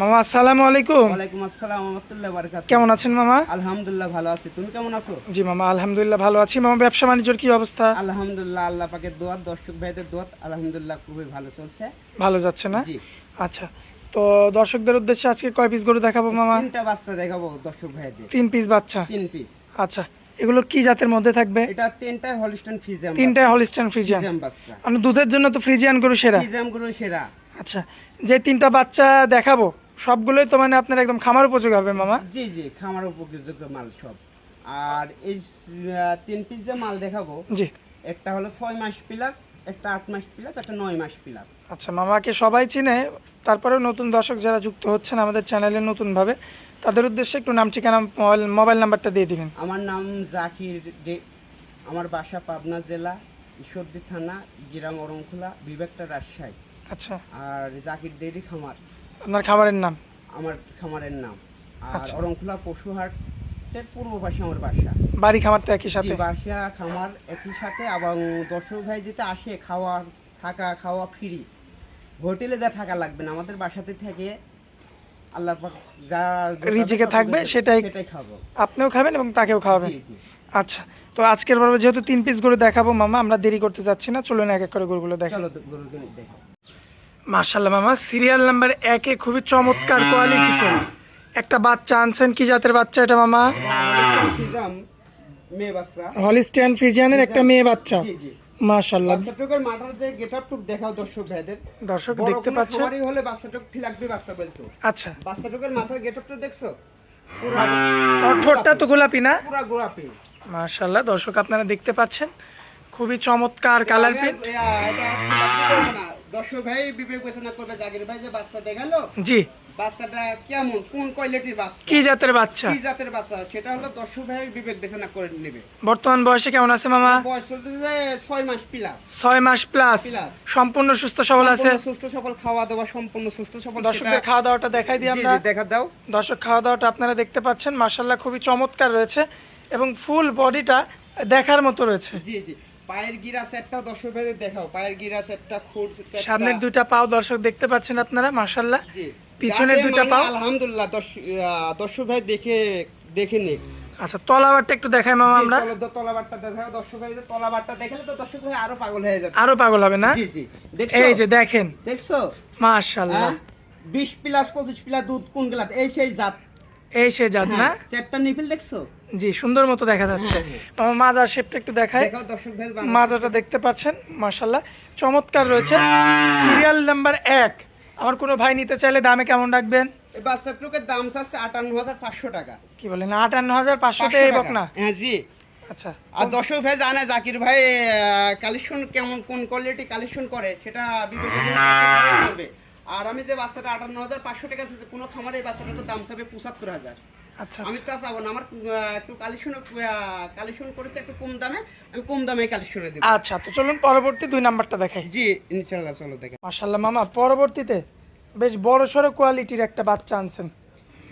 মামা আসসালামু আলাইকুম। ওয়ালাইকুম আসসালাম রহমতুল্লাহ বারকাত কেমন আছেন মামা? আলহামদুলিল্লাহ ভালো আছি। তুমি কেমন আছো? জি মামা আলহামদুলিল্লাহ ভালো আছি। মামা ব্যবসা বাণিজ্যর কি অবস্থা? আলহামদুলিল্লাহ আল্লাহ পাকের দোয়াত দর্শক ভাইদের দোয়াত আলহামদুলিল্লাহ খুবই ভালো চলছে। ভালো যাচ্ছে না? জি। আচ্ছা তো দর্শকদের উদ্দেশ্যে আজকে কয় পিস গরু দেখাবো মামা? তিনটা বাচ্চা দেখাবো দর্শক ভাইদের। তিন পিস বাচ্চা? তিন পিস আচ্ছা এগুলো কি জাতের মধ্যে থাকবে? এটা তিনটাই হলিস্টন ফিজিয়াম তিনটায় হলিস্টান ফ্রিজিয়ান ফিজিয়াম বাচ্চা। মানে দুধের জন্য তো ফ্রিজিয়ান গরু সেরা? ফিজিয়ামগুলো সেরা। আচ্ছা যে তিনটা বাচ্চা দেখাবো সবগুলোই তো মানে আপনার একদম খামার উপযোগী হবে মামা? জি জি খামার উপযোগ্য মাল সব। আর এই তিন পিস যে মাল দেখাবো জি। একটা হলো ছয় মাস প্লাস একটা আট মাস প্লাস একটা নয় মাস প্লাস আচ্ছা মামাকে সবাই চিনে তারপরেও নতুন দর্শক যারা যুক্ত হচ্ছেন আমাদের চ্যানেলে নতুনভাবে তাদের উদ্দেশ্যে একটু নাম ঠিকানা মোবাইল মোবাইল নাম্বারটা দিয়ে দিবেন। আমার নাম জাকির ডে- আমার বাসা পাবনা জেলা ঈশ্বরদী থানা গ্রাম অরংখোলা বিবেকটা রাজশাহী। আচ্ছা। আর জাকির ডেরি খামার। আপনার খামারের নাম? আমার খামারের নাম। আর আচ্ছা। অরংখোলা পশুহাটের পূর্ব পাশে আমার বাসা। বাড়ি খামার তো একই সাথে? বাসা খামার একই সাথে এবং দর্শক ভাই যেতে আসে খাওয়া থাকা খাওয়া ফ্রি হোটেলে যা থাকা লাগবে না আমাদের বাসাতে থেকে আল্লাহ পাক যা রিজিকে থাকবে সেটাই- সেটাই খাব। আপনিও খাবেন এবং তাকেও খাওয়াবেন। আচ্ছা তো আজকের পর্বে যেহেতু তিন পিস গরু দেখাবো মামা আমরা দেরি করতে যাচ্ছি না চলুন এক এক করে গরুগুলো দেখা চলো গরুকে দেখো মার্শাল্লাহ মামা সিরিয়াল নাম্বার একে খুবই চমৎকার কোয়ালিটি ফোন একটা বাচ্চা আনছেন কি জাতের বাচ্চা এটা মামা? হলিস্টিয়ান ফ্রিজিয়ানের একটা মেয়ে বাচ্চা। জি জি। বাচ্চাটুকের মাথার যে গেটআপ টুক দেখাও দর্শক ভাইদের। দর্শক দেখতে কোনো পাচ্ছেন? খামারি হলে বাচ্চাটুক ফিলাকবি বাচ্চা বলতো। আচ্ছা। বাচ্চাটুকের মাথার গেটআপটা দেখছ? ঠোঁটটা তো গোলাপি না? পুরা গোলাপি। মার্শাল্লাহ দর্শক আপনারা দেখতে পাচ্ছেন। খুবই চমৎকার কালার প্রিন্ট দর্শক ভাই বিবেক বিবেচনা করবে জাগির ভাই যে বাচ্চা দেখাল জি। বাচ্চাটা কেমন? কোন কোয়ালিটির বাচ্চা? কি জাতের বাচ্চা? কি জাতের বাচ্চা? সেটা হলো দর্শক ভাই বিবেক বিবেচনা করে নেবে। বর্তমান বয়সে কেমন আছে মামা? বয়স চলতে যে ছয় মাস প্লাস ছয় মাস প্লাস। সম্পূর্ণ সুস্থ সবল আছে? সুস্থ সবল খাওয়া দাওয়া সম্পূর্ণ সুস্থ সবল দর্শকদের খাওয়া দাওয়াটা দেখাই দিই আমরা। দেখা দাও। দর্শক খাওয়া দাওয়াটা আপনারা দেখতে পাচ্ছেন মার্শাল্লাহ খুবই চমৎকার রয়েছে এবং ফুল বডিটা দেখার মতো রয়েছে। জি জি। পায়ের গিরা সেটটা দর্শক ভাইদের দেখাও। পায়ের গিরা সেটটা সামনের দুইটা পাও দর্শক দেখতে পাচ্ছেন আপনারা জি। পিছনের মানে পাও? আলহামদুলিল্লাহ দর্শক ভাই দেখে দেখে নিক। আচ্ছা তলাবারটা একটু দেখাই মামা আমরা। তলাবারটা দেখাও। দর্শক ভাইদের তলাবারটা দেখলে তো দর্শক ভাই আরও পাগল হয়ে যাচ্ছে। আরও পাগল হবে না? জি জি। দেখছ? এই যে দেখেন। দেখছ? মার্শাল্লাহ হ্যাঁ? 20 প্লাস 25 প্লাস দুধ কোন গেলাত? এই সেই জাত। এই সেই জাত না? হ্যাঁ চারটা নিপিল দেখছ? জি সুন্দর মতো দেখা যাচ্ছে। আমার মাজার শেপটা একটু দেখায় মাজাটা দেখতে পাচ্ছেন মার্শাল্লাহ চমৎকার রয়েছে। সিরিয়াল নাম্বার এক। আমার কোনো ভাই নিতে চাইলে দামে কেমন রাখবেন? বাচ্চাটুকের দাম চাচ্ছে আটান্ন হাজার পাঁচশো টাকা। কি বলেন আটান্ন হাজার পাঁচশোতে 500 এই বক টাকা। না হ্যাঁ জি। আচ্ছা। আর দর্শক ভাই জানে জাকির ভাই কালেকশন কেমন কোন কোয়ালিটি কালেকশন করে সেটা করবে। আর আমি যে বাচ্চাটা আটান্ন হাজার পাঁচশো টাকা আছে কোনো খামারে বাচ্চাটার দাম চাবে পঁচাত্তর হাজার। আমি তা চাবো না আমার একটু কালেকশন কালেকশন করেছে একটু কম দামে আমি কম দামে কালেকশনে দেবো। আচ্ছা তো চলুন পরবর্তী দুই নাম্বারটা দেখাই। জি ইনশাল্লাহ চলো দেখে। মার্শাল্লাহ মামা পরবর্তীতে বেশ বড় সড়ো কোয়ালিটির একটা বাচ্চা আনছেন।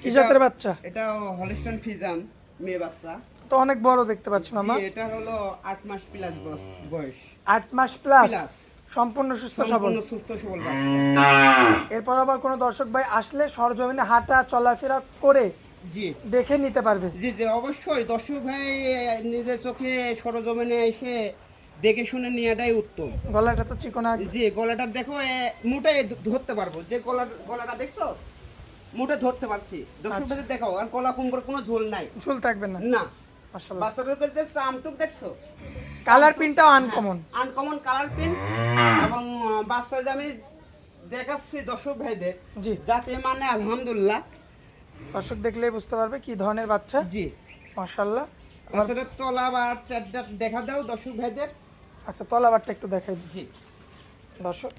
কি জাতের বাচ্চা? এটা হলিস্টন ফিজাম মেয়ে বাচ্চা। তো অনেক বড় দেখতে পাচ্ছি মামা। এটা হলো আট মাস প্লাস বয়স আট মাস প্লাস সম্পূর্ণ সুস্থ সবল? সম্পূর্ণ সুস্থ সবল বাচ্চা। এরপর আবার কোনো দর্শক ভাই আসলে সরজমিনে হাঁটা চলাফেরা করে জি। দেখে নিতে পারবে। জি জি অবশ্যই। দর্শক ভাই নিজের চোখে সরজমিনে এসে দেখে শুনে নেওয়াটাই উত্তম। গলাটা তো চিকনা জি গলাটা দেখো ধ- ধরতে পারব। যে গলা গলাটা দেখছ? মুঠে ধরতে পারছি। দর্শক ভাই দেখাও আর গলা কুমড়োর কোনো ঝোল নাই। ঝোল থাকবে না। না। বাচ্চাদের যে চামটুক দেখছ? কালার প্রিন্টটাও আনকমন আনকমন কালার পিন এবং বাচ্চা যে আমি দেখাচ্ছি দর্শক ভাইদের। জি। যাতে মানে আলহামদুলিল্লাহ দর্শক দেখলেই বুঝতে পারবে কি ধরনের বাচ্চা। জি। মাশাল্লাহ বাচ্চাটার তলা বা চারটা দেখা দাও দর্শক ভাইদের। আচ্ছা তলাবারটা একটু দেখাই জি। দর্শক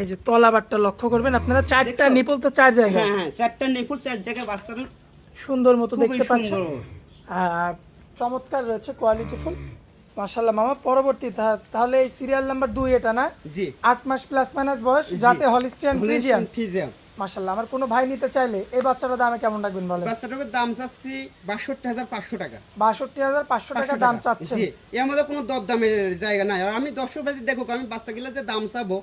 এই যে তলাবারটা লক্ষ্য করবেন আপনারা চারটা নিপল তো চার জায়গায়। হ্যাঁ হ্যাঁ চারটা নিখুঁত চার জায়গায় সুন্দর মতো দেখতে পাচ্ছেন। আর চমৎকার রয়েছে কোয়ালিটি ফুল মাশাল্লাহ মামা পরবর্তী তাহলে এই সিরিয়াল নাম্বার দুই এটা না? জি। আট মাস প্লাস মাইনাস বয়স যাতে হলিস্টিয়ান ফ্রিজিয়ান ফিজিয়াম মাশাল্লাহ আমার কোনো ভাই নিতে চাইলে এই বাচ্চাটার দামে কেমন রাখবেন বলেন? বাচ্চাটাকে দাম চাচ্ছি বাষট্টি হাজার পাঁচশো টাকা। বাষট্টি হাজার পাঁচশো টাকা দাম জি এর মধ্যে কোনো দরদামের জায়গা নাই। আমি দর্শক ভাই দেখুক আমি বাচ্চাগুলো যে দাম চাবো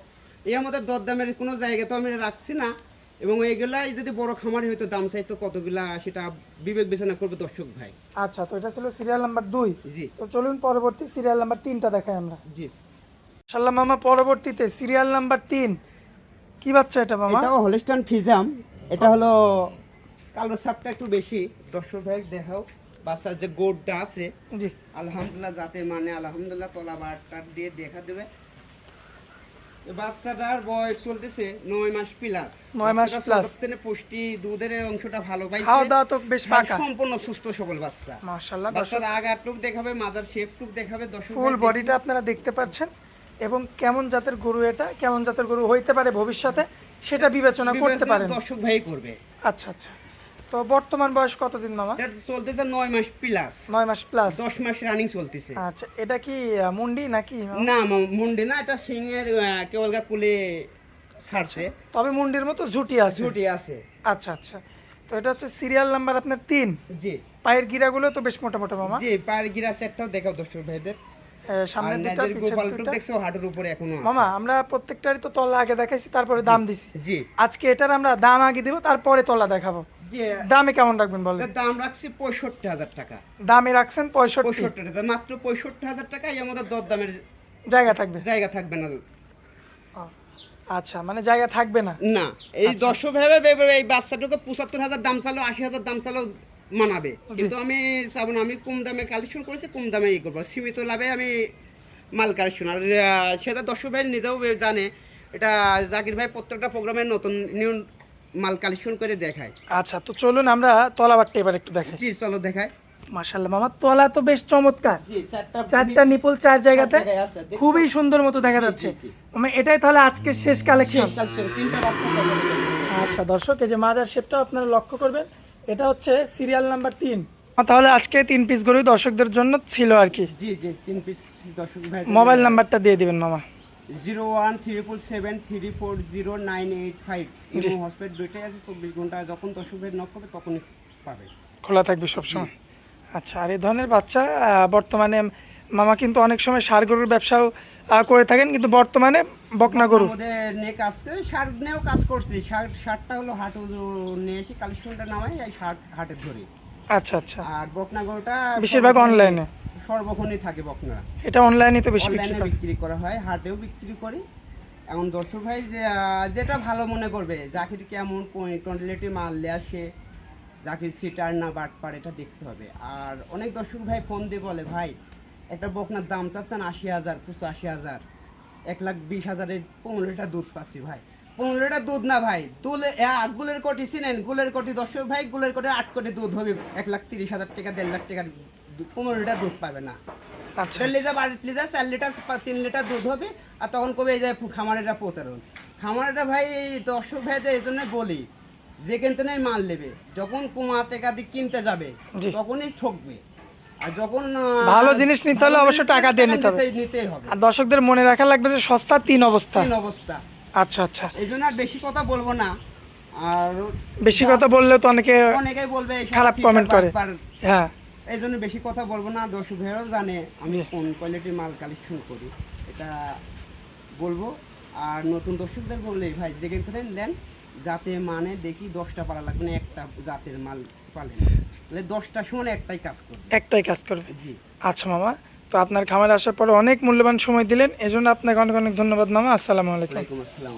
এর মধ্যে দরদামের কোনো জায়গা তো আমি রাখছি না। এবং এইগুলাই যদি বড় খামারি হয়তো দাম চাইতো কতগুলা সেটা বিবেক বিবেচনা করবে দর্শক ভাই। আচ্ছা তো এটা ছিল সিরিয়াল নাম্বার দুই। জি। তো চলুন পরবর্তী সিরিয়াল নাম্বার তিনটা দেখাই আমরা। জি। মাশাল্লাহ মামা পরবর্তীতে সিরিয়াল নাম্বার তিন। কি বাচ্চা এটা মামা? এটাও হলিস্টান ফিজাম এটা হলো কালো সাপটা একটু বেশি। দর্শক ভাই দেখাও বাচ্চার যে গোডটা আছে জি। আলহামদুলিল্লাহ যাতে মানে আলহামদুলিল্লাহ তলা বারটার দিয়ে দেখা দেবে। বাচ্চাটার বয়স চলতেছে নয় মাস প্লাস নয় মাস plus। পুষ্টি দুধের অংশটা ভালো পাইছে। খাওয়া দাওয়া তো বেশ আর পাকা। সম্পূর্ণ সুস্থ সবল বাচ্চা। মাশাল্লাহ বাচ্চার আগার টুক দেখাবে মাজার শেপ টুক দেখাবে দর্শক ফুল বডিটা আপনারা দেখতে পাচ্ছেন। এবং কেমন জাতের গরু এটা কেমন জাতের গরু হইতে পারে ভবিষ্যতে সেটা বিবেচনা করতে পারেন। দর্শক ভাই করবে। আচ্ছা আচ্ছা। তো বর্তমান বয়স কতদিন মামা? এটা চলতেছে নয় মাস প্লাস নয় মাস প্লাস দশ মাস রানিং চলতেছে। আচ্ছা এটা কি মুন্ডি নাকি না মুন্ডি না এটা সিংয়ের কেবলগা কুলে ছাড়ছে। তবে মুন্ডির মতো ঝুটি আছে। ঝুটি আছে। আচ্ছা আচ্ছা। তো এটা হচ্ছে সিরিয়াল নাম্বার আপনার তিন। জি। পায়ের গিরাগুলো তো বেশ মোটা মোটা মামা। জি পায়ের গিরা সেটটাও দেখাও দর্শক ভাইদের। সামনের দুটা দুটা দেখছ হাঁটুর উপরে এখনও মামা আমরা প্রত্যেকটারই তো তলা আগে দেখাইছি তারপরে দাম দিছি। জি। আজকে এটার আমরা দাম আগে দিব তারপরে তলা দেখাবো। দামে কেমন রাখবেন বলেন? দাম রাখছি পঁয়ষট্টি হাজার টাকা। দামে রাখছেন পঁয়ষট্টি। পঁয়ষট্টি হাজার মাত্র পঁয়ষট্টি হাজার টাকা আমাদের দর দামের জায়গা থাকবে? জায়গা থাকবে না। আচ্ছা মানে জায়গা থাকবে না? না এই আচ্ছা। ভেবে ভেবে এই বাচ্চাটাকে পঁচাত্তর হাজার দাম চালো আশি হাজার দাম চালো মানাবে। কিন্তু আমি চাবো না আমি কম দামে কালেকশন করেছি কম দামে ই করব। সীমিত লাভে আমি মাল কালেকশন। আর সেটা দর্শক ভাই নিজেও জানে এটা জাকির ভাই প্রত্যেকটা প্রোগ্রামে নতুন নিউ মাল কালেকশন করে দেখায়। আচ্ছা তো চলুন আমরা তলাবারটা এবার একটু দেখাই। জি চলো দেখায় মাশাল্লাহ মামা তলা তো বেশ চমৎকার। চারটা চারটা নিপুল চার জায়গাতে? খুবই সুন্দর মতো দেখা যাচ্ছে। মানে এটাই তাহলে আজকের শেষ কালেকশন? শেষ কালেকশন তিনটা আচ্ছা দর্শক এই যে মাজার শেপটাও আপনারা লক্ষ্য করবেন। এটা হচ্ছে সিরিয়াল নাম্বার তিন। তাহলে আজকে তিন পিস গরুই দর্শকদের জন্য ছিল আর কি। জি জি তিন পিস দর্শক ভাই মোবাইল নাম্বারটা দিয়ে দিবেন মামা। Zero one triple seven three four zero nine eight five hospital দুইটাই আছে চব্বিশ ঘণ্টা যখন দর্শক ভাই নক করবে তখনই পাবে। খোলা থাকবে সবসময়। আচ্ছা আর এই ধরনের বাচ্চা বর্তমানে মামা কিন্তু অনেক সময় সার গরুর ব্যবসাও করে থাকেন কিন্তু বর্তমানে বকনা গরু। আমাদের নিয়ে কাজ করে শার্ট নিয়েও কাজ করছি। শার্ট শার্টটা হলো হাটু নিয়ে এসে কালেকশনটা নামাই এই শার্ট হাটে ধরি। আচ্ছা আচ্ছা। আর বকনা গরুটা বেশিরভাগ অনলাইনে সর্বক্ষণই থাকে বকনা। এটা অনলাইনে তো বেশি বিক্রি করে হয় হাটেও বিক্রি করি। এখন দর্শক ভাই যে যেটা ভালো মনে করবে জাকির কেমন কোয়ান্টিটি মাল নিয়ে আসে জাকির সিটার না বাট পার এটা দেখতে হবে। আর অনেক দর্শক ভাই ফোন দিয়ে বলে ভাই একটা বকনার দাম চাচ্ছেন আশি হাজার পঁচাশি হাজার। এক লাখ বিশ হাজারের পনেরো লিটার দুধ পাচ্ছি ভাই। পনেরো লিটার দুধ না ভাই দুলে গুলের কোটি চিনেন? গুলের কোটি দর্শক ভাই গুলের কোটি আট কোটি দুধ হবে। এক লাখ তিরিশ হাজার টাকা দেড় লাখ টাকার পনেরো লিটার দুধ পাবে না। আচ্ছা। দেড় লিটার বারো লিটার চার লিটার তিন লিটার দুধ হবে। আর তখন কবে এই যে খামারেরা প্রতারণ। খামারেরা ভাই দর্শক ভাইদের এই জন্য বলি যে কিনতে নেই মাল নেবে। যখন কুমা টেকা দিয়ে কিনতে যাবে তখনই ঠকবে। আর যখন ভালো জিনিস নিতে হলে ভালো অবশ্য টাকা দিয়ে নিতে হবে। নিতেই- নিতেই হবে। আর দর্শকদের মনে রাখা লাগবে যে সস্তা তিন অবস্থা। তিন অবস্থা। আচ্ছা আচ্ছা। এই জন্য আর বেশি কথা বলব না। আর বেশি কথা বললেও তো অনেকে অনেকেই বলবে খারাপ comment করে। হ্যাঁ। এই জন্য বেশি কথা বলব না। দর্শক ভাইরাও জানে আমি। কোন কোয়ালিটির মাল কালেকশন করি। এটা বলব। আর নতুন দর্শকদের বললে ভাই যেখান থেকে নেন। যাতে মানে দেখি দশটা পালা লাগবে না একটা জাতের মাল পালেন। তাহলে দশটার সময় একটাই কাজ করবে একটাই কাজ করবে জি। আচ্ছা মামা তো আপনার খামারে আসার পরে অনেক মূল্যবান সময় দিলেন এজন্য আপনাকে অনেক অনেক ধন্যবাদ মামা। আসসালামু আলাইকুম। আসসালাম